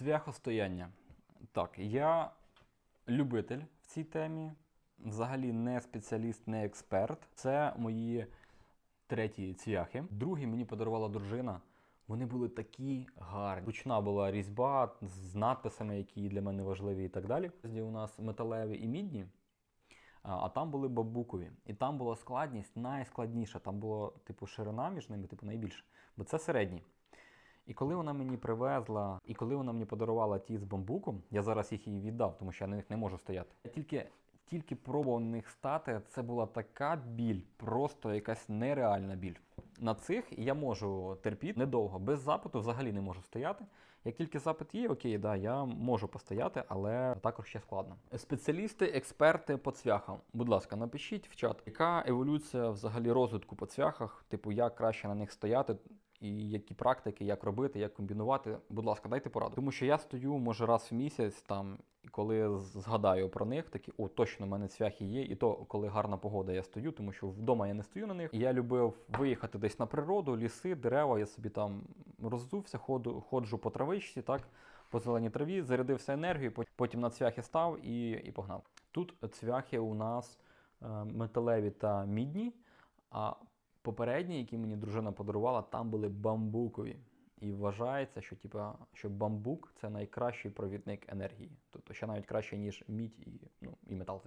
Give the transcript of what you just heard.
Цвяхостояння. Так, я любитель в цій темі. Взагалі не спеціаліст, не експерт. Це мої треті цвяхи. Другі мені подарувала дружина. Вони були такі гарні. Ручна була різьба з надписами, які для мене важливі, і так далі. У нас металеві і мідні, а там були бамбукові. І там була складність найскладніша. Там була, типу, ширина між ними, типу, найбільша. Бо це середні. І коли вона мені привезла, і коли вона мені подарувала ті з бамбуком, я зараз їх їй віддав, тому що я на них не можу стояти. Я тільки, тільки пробував на них стати, це була така біль, просто якась нереальна біль. На цих я можу терпіти недовго, без запиту взагалі не можу стояти. Як тільки запит є, окей, да, я можу постояти, але також ще складно. Спеціалісти, експерти по цвяхам, будь ласка, напишіть в чат, яка еволюція взагалі розвитку по цвяхах, типу, як краще на них стояти, і які практики, як робити, як комбінувати. Будь ласка, дайте пораду. Тому що я стою, може, раз в місяць там. І коли згадаю про них, такі о, точно в мене цвяхи є, і то коли гарна погода, я стою, тому що вдома я не стою на них. І я любив виїхати десь на природу, ліси, дерева. Я собі там роздувся, ходу, ходжу по травичці, так, по зеленій траві, зарядився енергією, потім на цвяхи став і, і погнав. Тут цвяхи у нас е, металеві та мідні, а попередні, які мені дружина подарувала, там були бамбукові. І вважається, що типа, що бамбук це найкращий провідник енергії. Тобто ще навіть краще, ніж мідь і, ну, і метал.